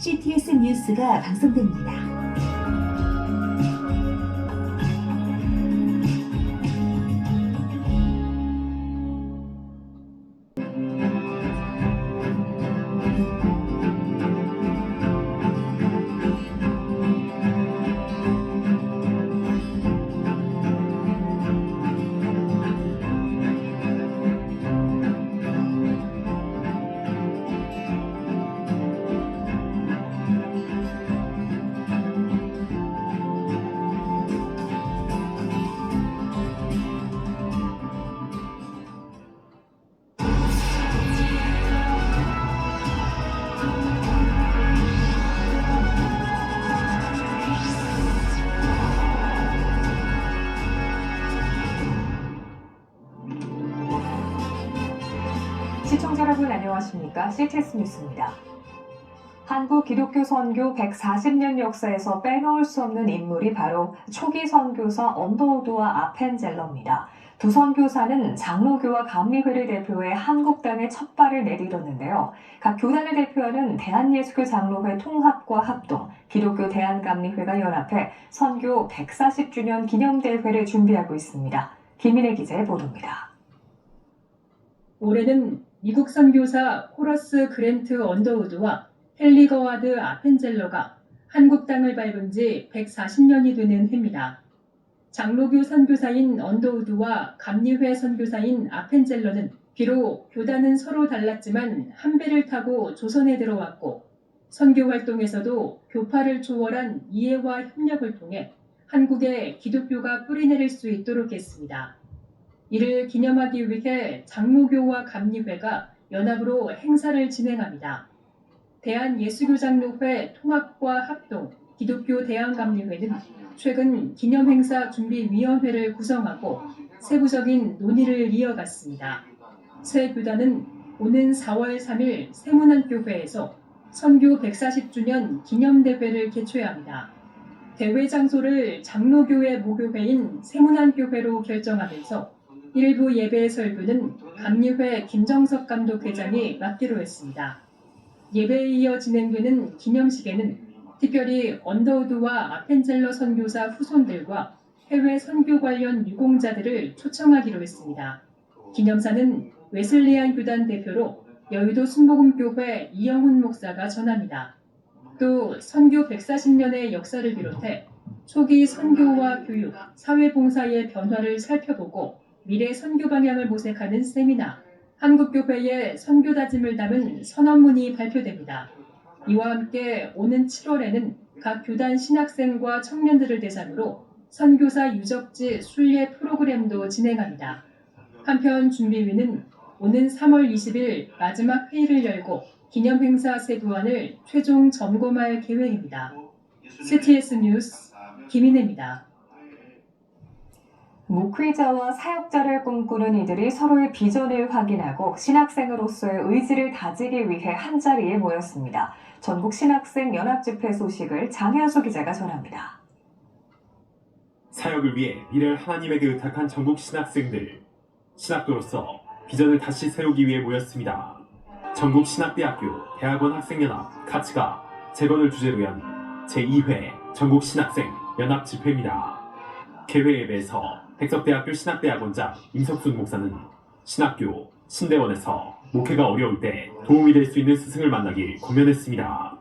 CTS 뉴스가 방송됩니다. 안녕하십니까? CTS 뉴스입니다. 한국 기독교 선교 140년 역사에서 빼놓을 수 없는 인물이 바로 초기 선교사 언더우드와 아펜젤러입니다. 두 선교사는 장로교와 감리회를 대표해 한국당의 첫 발을 내디뎠는데요. 각 교단을 대표하는 대한예수교 장로회 통합과 합동, 기독교 대한감리회가 연합해 선교 140주년 기념대회를 준비하고 있습니다. 김인혜 기자의 보도입니다. 올해는 미국 선교사 호러스 그랜트 언더우드와 헨리 거와드 아펜젤러가 한국 땅을 밟은 지 140년이 되는 해입니다. 장로교 선교사인 언더우드와 감리회 선교사인 아펜젤러는 비록 교단은 서로 달랐지만 한 배를 타고 조선에 들어왔고 선교 활동에서도 교파를 초월한 이해와 협력을 통해 한국에 기독교가 뿌리내릴 수 있도록 했습니다. 이를 기념하기 위해 장로교와 감리회가 연합으로 행사를 진행합니다. 대한예수교장로회 통합과 합동 기독교 대한감리회는 최근 기념행사 준비위원회를 구성하고 세부적인 논의를 이어갔습니다. 새 교단은 오는 4월 3일 세문안교회에서 선교 140주년 기념대회를 개최합니다. 대회 장소를 장로교회 모교회인 세문안교회로 결정하면서 일부 예배 설교는 감리회 김정석 감독 회장이 맡기로 했습니다. 예배에 이어 진행되는 기념식에는 특별히 언더우드와 아펜젤러 선교사 후손들과 해외 선교 관련 유공자들을 초청하기로 했습니다. 기념사는 웨슬리안 교단 대표로 여의도 순복음교회 이영훈 목사가 전합니다. 또 선교 140년의 역사를 비롯해 초기 선교와 교육, 사회봉사의 변화를 살펴보고 미래 선교 방향을 모색하는 세미나, 한국교회의 선교 다짐을 담은 선언문이 발표됩니다. 이와 함께 오는 7월에는 각 교단 신학생과 청년들을 대상으로 선교사 유적지 순례 프로그램도 진행합니다. 한편 준비위는 오는 3월 20일 마지막 회의를 열고 기념행사 세부안을 최종 점검할 계획입니다. CTS 뉴스 김인혜입니다. 목회자와 사역자를 꿈꾸는 이들이 서로의 비전을 확인하고 신학생으로서의 의지를 다지기 위해 한자리에 모였습니다. 전국 신학생 연합 집회 소식을 장현수 기자가 전합니다. 사역을 위해 미래를 하나님에게 의탁한 전국 신학생들 신학도로서 비전을 다시 세우기 위해 모였습니다. 전국 신학대학교 대학원 학생연합 카츠가 재건을 주제로 연 제2회 전국 신학생 연합 집회입니다. 개회 예배에서 백석대학교 신학대학원장 임석순 목사는 신학교 신대원에서 목회가 어려울 때 도움이 될 수 있는 스승을 만나길 권면했습니다.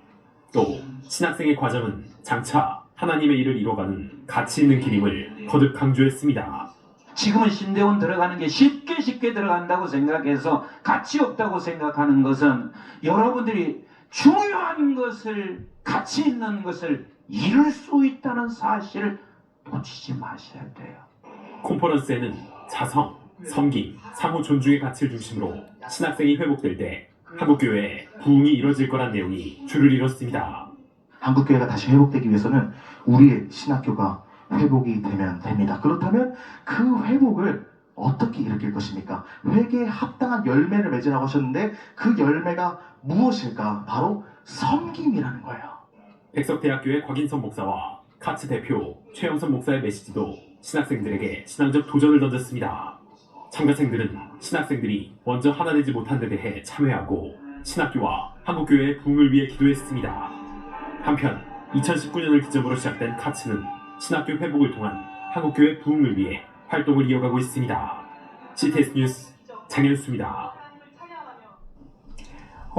또 신학생의 과정은 장차 하나님의 일을 이뤄가는 가치 있는 길임을 거듭 강조했습니다. 지금은 신대원 들어가는 게 쉽게 쉽게 들어간다고 생각해서 가치 없다고 생각하는 것은 여러분들이 중요한 것을 가치 있는 것을 이룰 수 있다는 사실을 놓치지 마셔야 돼요. 콘퍼런스에는 자성, 섬김, 상호 존중의 가치를 중심으로 신학생이 회복될 때 한국교회에 부흥이 이뤄질 거란 내용이 줄을 이뤘습니다. 한국교회가 다시 회복되기 위해서는 우리의 신학교가 회복이 되면 됩니다. 그렇다면 그 회복을 어떻게 일으킬 것입니까? 회개에 합당한 열매를 맺으라고 하셨는데 그 열매가 무엇일까? 바로 섬김이라는 거예요. 백석대학교의 곽인선 목사와 카츠 대표 최영선 목사의 메시지도 신학생들에게 신앙적 도전을 던졌습니다. 참가생들은 신학생들이 먼저 하나 되지 못한 데 대해 참회하고 신학교와 한국교회의 부흥을 위해 기도했습니다. 한편 2019년을 기점으로 시작된 카츠는 신학교 회복을 통한 한국교회 부흥을 위해 활동을 이어가고 있습니다. CTS 뉴스 장현수입니다.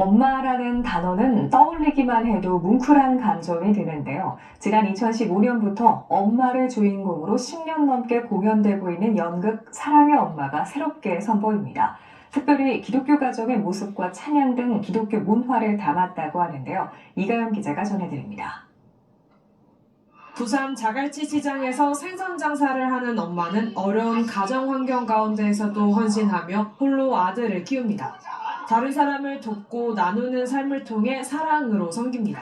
엄마라는 단어는 떠올리기만 해도 뭉클한 감정이 드는데요. 지난 2015년부터 엄마를 주인공으로 10년 넘게 공연되고 있는 연극 사랑의 엄마가 새롭게 선보입니다. 특별히 기독교 가정의 모습과 찬양 등 기독교 문화를 담았다고 하는데요. 이가연 기자가 전해드립니다. 부산 자갈치 시장에서 생선 장사를 하는 엄마는 어려운 가정 환경 가운데에서도 헌신하며 홀로 아들을 키웁니다. 다른 사람을 돕고 나누는 삶을 통해 사랑으로 섬깁니다.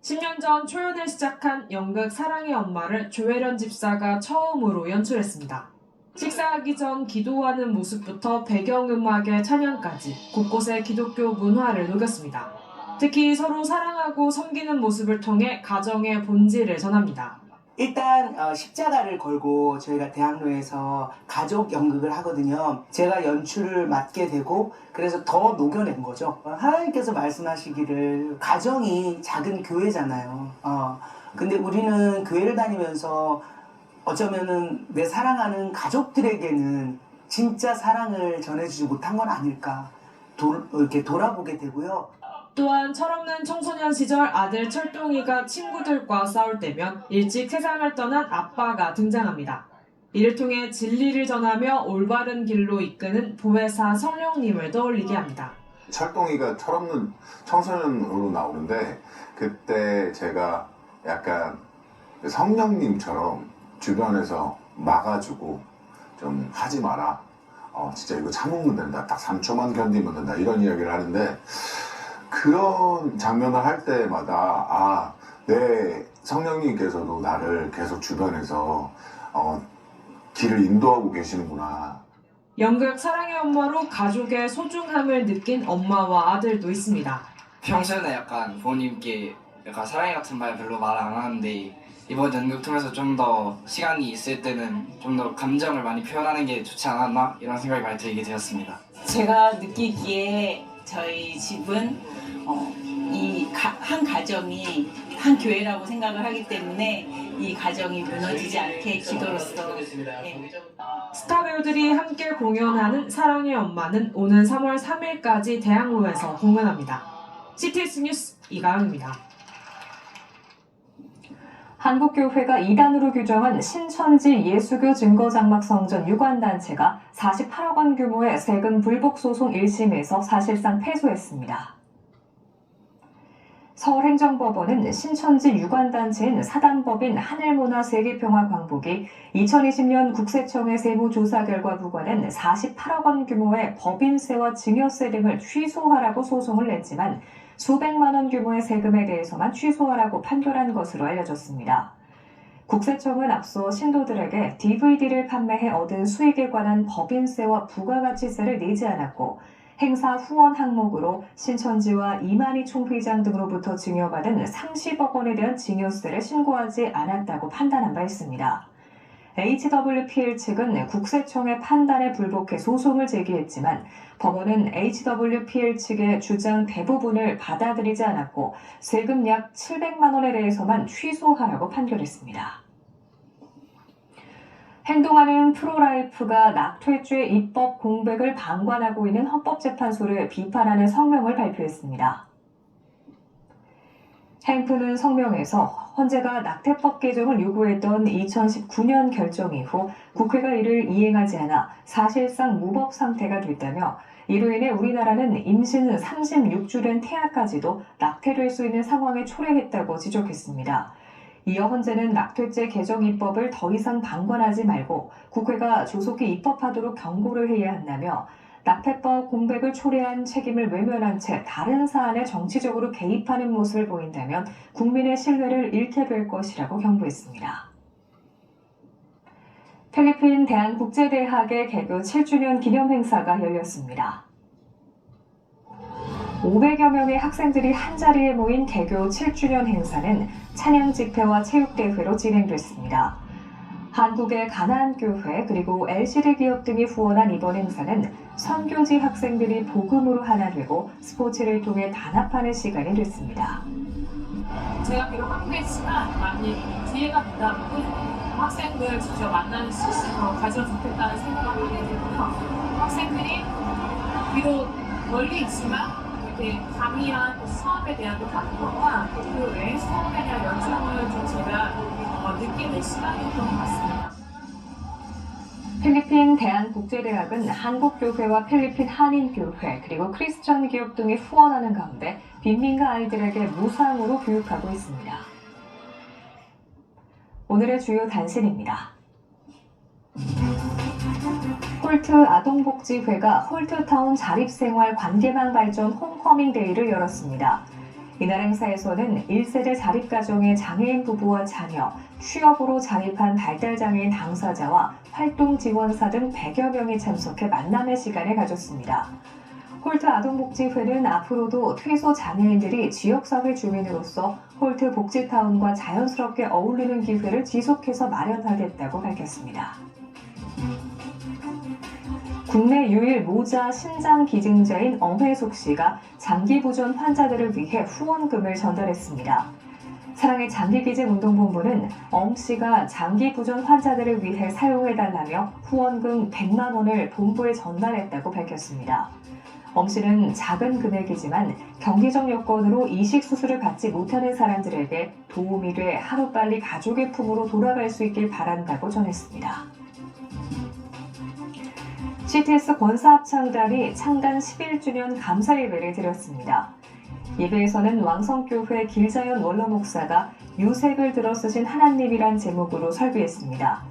10년 전 초연을 시작한 연극 사랑의 엄마를 조혜련 집사가 처음으로 연출했습니다. 식사하기 전 기도하는 모습부터 배경음악의 찬양까지 곳곳에 기독교 문화를 녹였습니다. 특히 서로 사랑하고 섬기는 모습을 통해 가정의 본질을 전합니다. 일단 어, 십자가를 걸고 저희가 대학로에서 가족 연극을 하거든요. 제가 연출을 맡게 되고 그래서 더 녹여낸 거죠. 어, 하나님께서 말씀하시기를 가정이 작은 교회잖아요. 어, 근데 우리는 교회를 다니면서 어쩌면은 내 사랑하는 가족들에게는 진짜 사랑을 전해주지 못한 건 아닐까 도, 이렇게 돌아보게 되고요. 또한 철없는 청소년 시절 아들 철동이가 친구들과 싸울 때면 일찍 세상을 떠난 아빠가 등장합니다. 이를 통해 진리를 전하며 올바른 길로 이끄는 보혜사 성령님을 떠올리게 합니다. 철동이가 철없는 청소년으로 나오는데 그때 제가 약간 성령님처럼 주변에서 막아주고 좀 하지 마라. 어, 진짜 이거 참으면 된다. 딱 3초만 견디면 된다. 이런 이야기를 하는데 그런 장면을 할 때마다 아, 내 성령님께서도 나를 계속 주변에서 어, 길을 인도하고 계시는구나. 연극 사랑의 엄마로 가족의 소중함을 느낀 엄마와 아들도 있습니다. 평소에는 약간 부모님께 약간 사랑해 같은 말 별로 말 안 하는데 이번 연극 통해서 좀 더 시간이 있을 때는 좀 더 감정을 많이 표현하는 게 좋지 않았나 이런 생각이 많이 들게 되었습니다. 제가 느끼기에 저희 집은 어, 이한 가정이 한 교회라고 생각을 하기 때문에 이 가정이 무너지지 않게 기도로서 예. 스타 배우들이 함께 공연하는 사랑의 엄마는 오는 3월 3일까지 대학로에서 공연합니다. CTS 뉴스 이가영입니다. 한국교회가 이단으로 규정한 신천지 예수교 증거장막 성전 유관단체가 48억 원 규모의 세금 불복 소송 1심에서 사실상 패소했습니다. 서울행정법원은 신천지 유관단체인 사단법인 하늘문화세계평화광복이 2020년 국세청의 세무조사 결과 부과된 48억 원 규모의 법인세와 증여세 등을 취소하라고 소송을 냈지만 수백만 원 규모의 세금에 대해서만 취소하라고 판결한 것으로 알려졌습니다. 국세청은 앞서 신도들에게 DVD를 판매해 얻은 수익에 관한 법인세와 부가가치세를 내지 않았고 행사 후원 항목으로 신천지와 이만희 총회장 등으로부터 증여받은 30억 원에 대한 증여세를 신고하지 않았다고 판단한 바 있습니다. HWPL 측은 국세청의 판단에 불복해 소송을 제기했지만 법원은 HWPL 측의 주장 대부분을 받아들이지 않았고 세금 약 700만 원에 대해서만 취소하라고 판결했습니다. 행동하는 프로라이프가 낙퇴죄 입법 공백을 방관하고 있는 헌법재판소를 비판하는 성명을 발표했습니다. 행프는 성명에서 헌재가 낙태법 개정을 요구했던 2019년 결정 이후 국회가 이를 이행하지 않아 사실상 무법 상태가 됐다며 이로 인해 우리나라는 임신 36주 된 태아까지도 낙태될 수 있는 상황에 초래했다고 지적했습니다. 이어 헌재는 낙태죄 개정 입법을 더 이상 방관하지 말고 국회가 조속히 입법하도록 경고를 해야 한다며 낙태법 공백을 초래한 책임을 외면한 채 다른 사안에 정치적으로 개입하는 모습을 보인다면 국민의 신뢰를 잃게 될 것이라고 경고했습니다. 필리핀 대한국제대학의 개교 7주년 기념 행사가 열렸습니다. 500여 명의 학생들이 한자리에 모인 개교 7주년 행사는 찬양 집회와 체육대회로 진행됐습니다. 한국의 가나안교회 그리고 LCD 기업 등이 후원한 이번 행사는 선교지 학생들이 복음으로 하나 되고 스포츠를 통해 단합하는 시간이 됐습니다. 제가 비록 한국에 있지만 만약 기회가 된다면 학생들 직접 만나는 시스템을 가지면 좋겠다는 생각을 하게 되고요. 학생들이 비록 멀리 있지만 이렇게 강의한 그 수업에 대한 그 감동과 그외 수업에 대한 열정을 좀 제가 어, 느끼는 시간이었던 것 같습니다. 필리핀 대한국제대학은 한국교회와 필리핀 한인교회 그리고 크리스천 기업 등이 후원하는 가운데 빈민가 아이들에게 무상으로 교육하고 있습니다. 오늘의 주요 단신입니다. 홀트 아동복지회가 홀트타운 자립생활 관계망 발전 홈커밍 데이를 열었습니다. 이날 행사에서는 1세대 자립가정의 장애인 부부와 자녀, 취업으로 자립한 발달장애인 당사자와 활동 지원사 등 100여 명이 참석해 만남의 시간을 가졌습니다. 홀트 아동복지회는 앞으로도 퇴소 장애인들이 지역사회 주민으로서 홀트 복지타운과 자연스럽게 어울리는 기회를 지속해서 마련하겠다고 밝혔습니다. 국내 유일 모자 신장 기증자인 엄회숙 씨가 장기부전 환자들을 위해 후원금을 전달했습니다. 사랑의 장기기증운동본부는 엄 씨가 장기부전 환자들을 위해 사용해달라며 후원금 100만 원을 본부에 전달했다고 밝혔습니다. 엄 씨는 작은 금액이지만 경제적 여건으로 이식 수술을 받지 못하는 사람들에게 도움이 돼 하루빨리 가족의 품으로 돌아갈 수 있길 바란다고 전했습니다. CTS 권사합창단이 창단 11주년 감사 예배를 드렸습니다. 예배에서는 왕성교회 길자연 원로 목사가 유색을 들어 쓰신 하나님이란 제목으로 설교했습니다.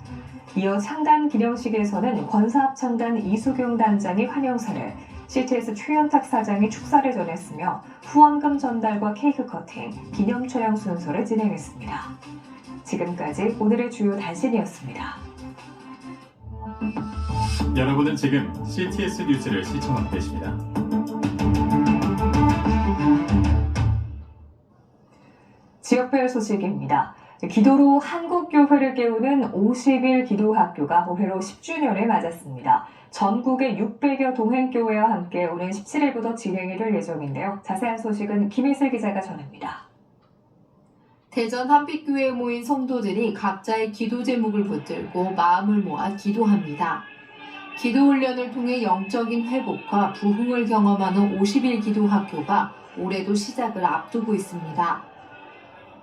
이어 창단 기념식에서는 권사합 창단 이수경 단장이 환영사를, CTS 최현탁 사장이 축사를 전했으며 후원금 전달과 케이크 커팅, 기념 촬영 순서를 진행했습니다. 지금까지 오늘의 주요 단신이었습니다. 여러분은 지금 CTS 뉴스를 시청하고 계십니다. 지역별 소식입니다. 기도로 한국교회를 깨우는 50일 기도학교가 올해로 10주년을 맞았습니다. 전국의 600여 동행교회와 함께 오는 17일부터 진행이 될 예정인데요. 자세한 소식은 김희슬 기자가 전합니다. 대전 한빛교회에 모인 성도들이 각자의 기도 제목을 붙들고 마음을 모아 기도합니다. 기도 훈련을 통해 영적인 회복과 부흥을 경험하는 50일 기도 학교가 올해도 시작을 앞두고 있습니다.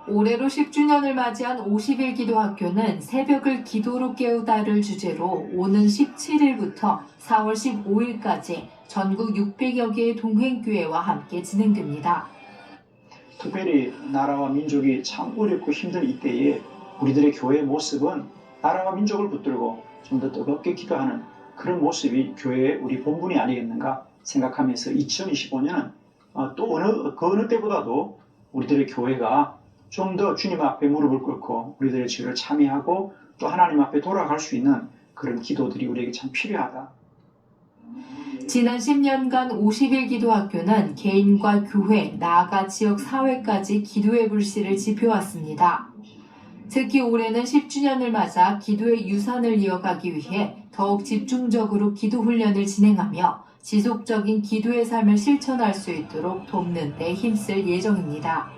올해로 10주년을 맞이한 50일 기도 학교는 새벽을 기도로 깨우다를 주제로 오는 17일부터 4월 15일까지 전국 600여 개의 동행교회와 함께 진행됩니다. 특별히 나라와 민족이 참 어렵고 힘든 이때에 우리들의 교회의 모습은 나라와 민족을 붙들고 좀 더 뜨겁게 기도하는 그런 모습이 교회의 우리 본분이 아니겠는가 생각하면서 2025년은 또 어느 그 어느 때보다도 우리들의 교회가 좀 더 주님 앞에 무릎을 꿇고 우리들의 죄를 참여하고 또 하나님 앞에 돌아갈 수 있는 그런 기도들이 우리에게 참 필요하다. 지난 10년간 50일 기도학교는 개인과 교회, 나아가 지역 사회까지 기도의 불씨를 지펴왔습니다. 특히 올해는 10주년을 맞아 기도의 유산을 이어가기 위해 더욱 집중적으로 기도 훈련을 진행하며 지속적인 기도의 삶을 실천할 수 있도록 돕는 데 힘쓸 예정입니다.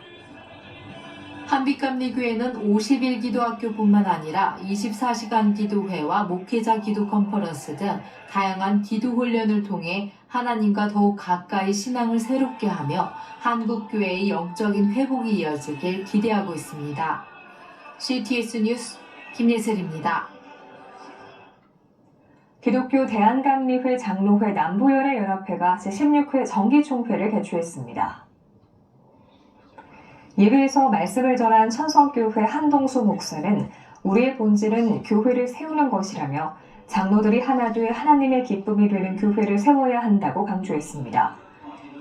한빛감리교회는 50일 기도학교뿐만 아니라 24시간 기도회와 목회자 기도 컨퍼런스 등 다양한 기도 훈련을 통해 하나님과 더욱 가까이 신앙을 새롭게 하며 한국교회의 영적인 회복이 이어지길 기대하고 있습니다. CTS 뉴스 김예슬입니다. 기독교 대한감리회 장로회 남부연의 연합회가 제16회 정기총회를 개최했습니다. 예배에서 말씀을 전한 천성교회 한동수 목사는 우리의 본질은 교회를 세우는 것이라며 장로들이 하나 돼 하나님의 기쁨이 되는 교회를 세워야 한다고 강조했습니다.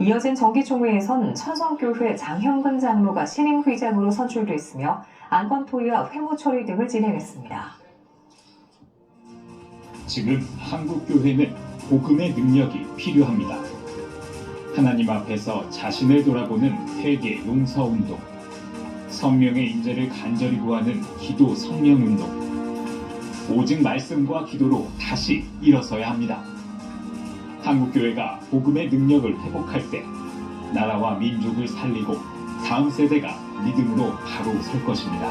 이어진 정기총회에선 천성교회 장형근 장로가 신임 회장으로 선출됐으며 안건 토의와 회무처리 등을 진행했습니다. 지금 한국 교회는 복음의 능력이 필요합니다. 하나님 앞에서 자신을 돌아보는 회개 용서 운동, 성령의 인재를 간절히 구하는 기도 성령 운동, 오직 말씀과 기도로 다시 일어서야 합니다. 한국 교회가 복음의 능력을 회복할 때 나라와 민족을 살리고 다음 세대가 믿음으로 바로 설 것입니다.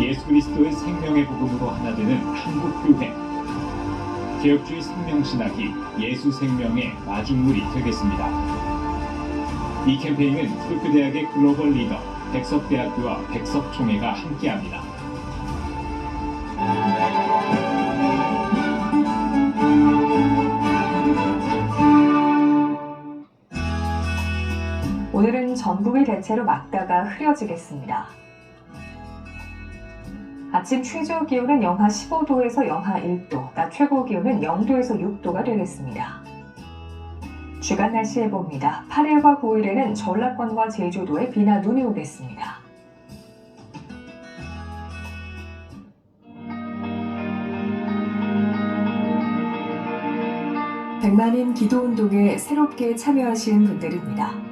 예수 그리스도의 생명의 복음으로 하나 되는 한국교회. 개혁주의 생명신학이 예수 생명의 마중물이 되겠습니다. 이 캠페인은 기독교대학의 글로벌 리더 백석대학교와 백석총회가 함께합니다. 오늘은 전국이 대체로 맑다가 흐려지겠습니다. 아침 최저 기온은 영하 15도에서 영하 1도, 낮 최고 기온은 0도에서 6도가 되겠습니다. 주간 날씨 해봅니다. 8일과 9일에는 전라권과 제주도에 비나 눈이 오겠습니다. 백만인 기도운동에 새롭게 참여하신 분들입니다.